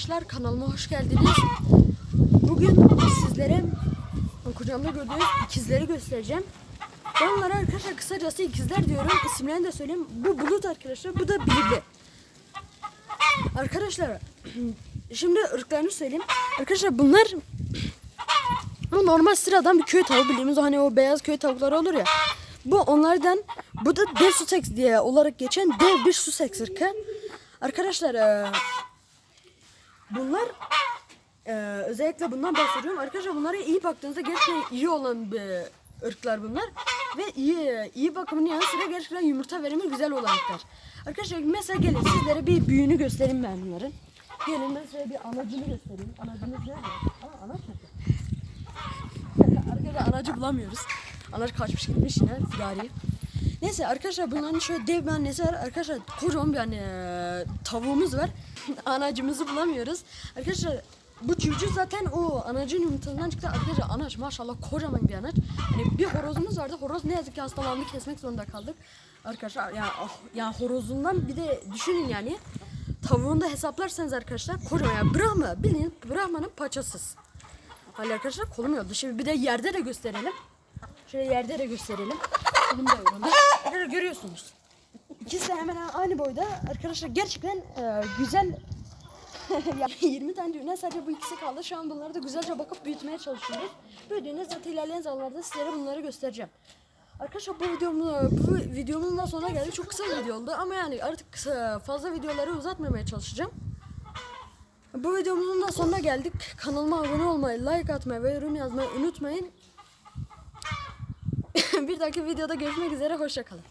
arkadaşlar kanalıma hoş geldiniz. Bugün sizlere kucağımda gördüğünüz ikizleri göstereceğim. Ben onlara arkadaşlar kısacası ikizler diyorum. İsimlerini de söyleyeyim. Bu Bulut arkadaşlar, bu da Bilgi. Arkadaşlar şimdi ırklarını söyleyeyim. Arkadaşlar bunlar bu normal sıradan bir köy tavuğu bildiğimiz hani o beyaz köy tavukları olur ya. Bu onlardan bu da dev Sussex diye olarak geçen dev bir Sussex ırkı. Arkadaşlar bunlar eee, özellikle bundan bahsediyorum. Arkadaşlar bunlara iyi baktığınızda gerçekten iyi olan bir ırklar bunlar. Ve iyi iyi bakımının yanı sıra gerçekten yumurta verimi güzel olan ırklar. Arkadaşlar mesela gelin sizlere bir büyüğünü göstereyim ben bunların. Gelin size bir anacını göstereyim. Anacımız nerede? Aa anaç? Arkadaşlar anacı bulamıyoruz. Anaç kaçmış gitmiş yine firari. Neyse arkadaşlar bunların şöyle dev bir annesi var. Arkadaşlar kocaman bir hani tavuğumuz var. Anacımızı bulamıyoruz. Arkadaşlar bu civciv zaten o anacın yumurtasından çıktı. Arkadaşlar anaç maşallah kocaman bir anaç. Hani bir horozumuz vardı. Horoz ne yazık ki hastalandı. Kesmek zorunda kaldık. Arkadaşlar ah, yani horozundan bir de düşünün yani. Tavuğunu da hesaplarsanız arkadaşlar kocaman yani Brahma bildiğin Brahma'nın paçasız. Hadi arkadaşlar kolum yoldu. Şimdi bir de yerde de gösterelim. Şöyle yerde de gösterelim. Kolum da yoruldu. Arkadaşlar görüyorsunuz. İkisi de hemen aynı boyda. Arkadaşlar gerçekten e, güzel yani 20 tane düğüne sadece bu ikisi kaldı. Şu an bunları da güzelce bakıp büyütmeye çalışıyoruz. Büyüdüğünde zaten ilerleyen zamanlarda sizlere bunları göstereceğim. Arkadaşlar bu videomu bu videomun da sonuna geldik. Çok kısa bir video oldu ama yani artık kısa, fazla videoları uzatmamaya çalışacağım. Bu videomuzun da sonuna geldik. Kanalıma abone olmayı, like atmayı ve yorum yazmayı unutmayın. bir dahaki videoda görüşmek üzere. Hoşçakalın.